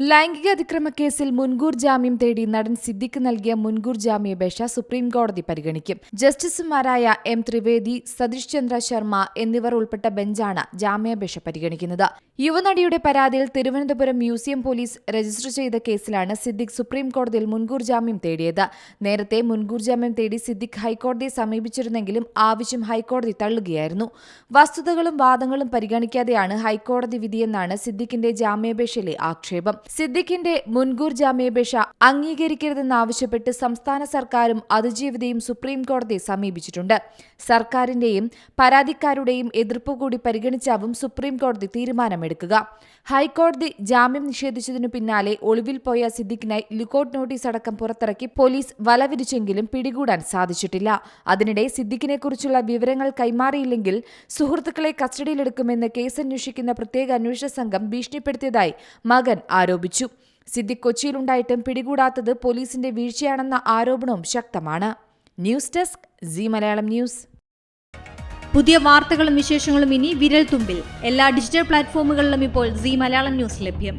ലൈംഗിക അതിക്രമ കേസിൽ മുൻകൂർ ജാമ്യം തേടി നടൻ സിദ്ദിഖ് നൽകിയ മുൻകൂർ ജാമ്യാപേക്ഷ സുപ്രീം കോടതി പരിഗണിക്കും. ജസ്റ്റിസുമാരായ എം ത്രിവേദി സതീഷ് ചന്ദ്ര ശർമ്മ എന്നിവർ ഉൾപ്പെട്ട ബെഞ്ചാണ് ജാമ്യാപേക്ഷ പരിഗണിക്കുന്നത്. യുവനടിയുടെ പരാതിയിൽ തിരുവനന്തപുരം മ്യൂസിയം പോലീസ് രജിസ്റ്റർ ചെയ്ത കേസിലാണ് സിദ്ദിഖ് സുപ്രീം കോടതിയിൽ മുൻകൂർ ജാമ്യം തേടിയത്. നേരത്തെ മുൻകൂർ ജാമ്യം തേടി സിദ്ദിഖ് ഹൈക്കോടതിയെ സമീപിച്ചിരുന്നെങ്കിലും ആവശ്യം ഹൈക്കോടതി തള്ളുകയായിരുന്നു. വസ്തുതകളും വാദങ്ങളും പരിഗണിക്കാതെയാണ് ഹൈക്കോടതി വിധിയെന്നാണ് സിദ്ദിഖിന്റെ ജാമ്യാപേക്ഷയിലെ ആക്ഷേപം. സിദ്ദിഖിന്റെ മുൻകൂർ ജാമ്യാപേക്ഷ അംഗീകരിക്കരുതെന്നാവശ്യപ്പെട്ട് സംസ്ഥാന സർക്കാരും അതിജീവിതയും സുപ്രീം കോടതിയെ സമീപിച്ചിട്ടുണ്ട്. സർക്കാരിന്റെയും പരാതിക്കാരുടെയും എതിർപ്പ് കൂടി പരിഗണിച്ചാവും സുപ്രീം കോടതി തീരുമാനമെടുക്കുക. ഹൈക്കോടതി ജാമ്യം നിഷേധിച്ചതിനു പിന്നാലെ ഒളിവിൽ പോയ സിദ്ദിഖിനായി ലുക്കൌട്ട് നോട്ടീസ് അടക്കം പുറത്തിറക്കി പോലീസ് വലവിരിച്ചെങ്കിലും പിടികൂടാൻ സാധിച്ചിട്ടില്ല. അതിനിടെ സിദ്ദിഖിനെക്കുറിച്ചുള്ള വിവരങ്ങൾ കൈമാറിയില്ലെങ്കിൽ സുഹൃത്തുക്കളെ കസ്റ്റഡിയിലെടുക്കുമെന്ന് കേസ് അന്വേഷിക്കുന്ന പ്രത്യേക അന്വേഷണ സംഘം ഭീഷണിപ്പെടുത്തിയതായി മകൻ ആരോപിച്ചു സിദ്ദിഖ് കൊച്ചിയിലുണ്ടായിട്ടും പിടികൂടാത്തത് പോലീസിന്റെ വീഴ്ചയാണെന്ന ആരോപണവും ശക്തമാണ്. News desk C Malayalam news. പുതിയ വാർത്തകളും വിശേഷങ്ങളും ഇനി വിരൽ തുമ്പിൽ എല്ലാ ഡിജിറ്റൽ പ്ലാറ്റ്ഫോമുകളിലും ഇപ്പോൾ സി മലയാളം ന്യൂസ് ലഭ്യം.